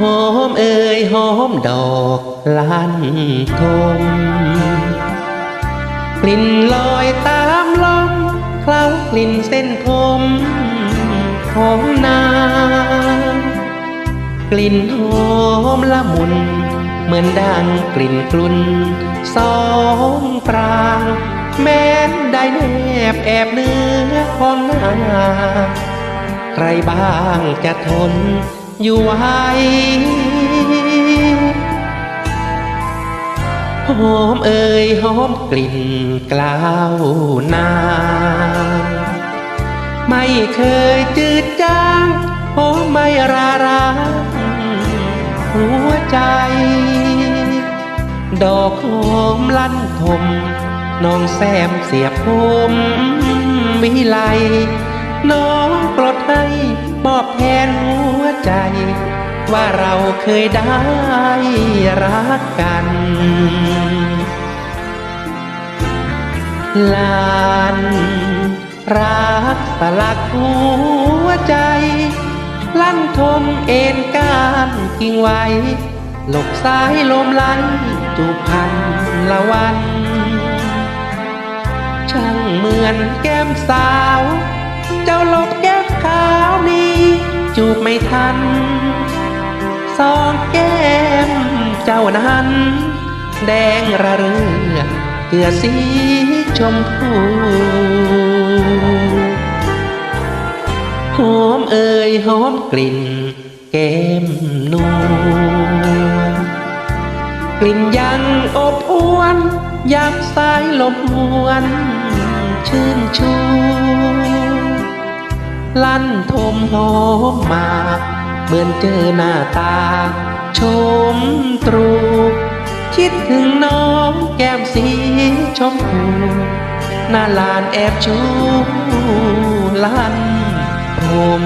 หอมเอ่ยหอมดอกลันทมกลิ่นลอยตามลมเคล้ากลิ่นเส้นผมของนางกลิ่นหอมละมุน เหมือนดังกลิ่นกลุ่นสองปราง แม้นได้แนบแอบเนื้อของนางใครบ้างจะทน อยู่ไหวหอมเอ่ยหอมกลิ่นกล่าวนางไม่เคยจืดจางหอมไม่รารางหัวใจ ดอกหอมลั่นทมน้องแซมเสียบผมวิไลน้องปลดให้ มอบแทนหัวใจ ว่าเราเคยได้รักกัน ลานรักสลักหัวใจ ลั่นทมเอ็นก้านกิ่งไว้หลบสายลมไหลจูพันละวัน ช่างเหมือนแก้มสาว บไม่ทัน สองแก้มเจ้านั้น แดงระเรือเกลือสีชมพูหอมเอ่ยหอมกลิ่นแก้มนวลกลิ่นยังอบอวนยักสายลมวน ชื่นชู ลั่นทมหอมมา เหมือนเจอหน้าตา ชมตรู คิดถึงน้องแก้มสีชมพูหน้าลานแอบชูลั่นทม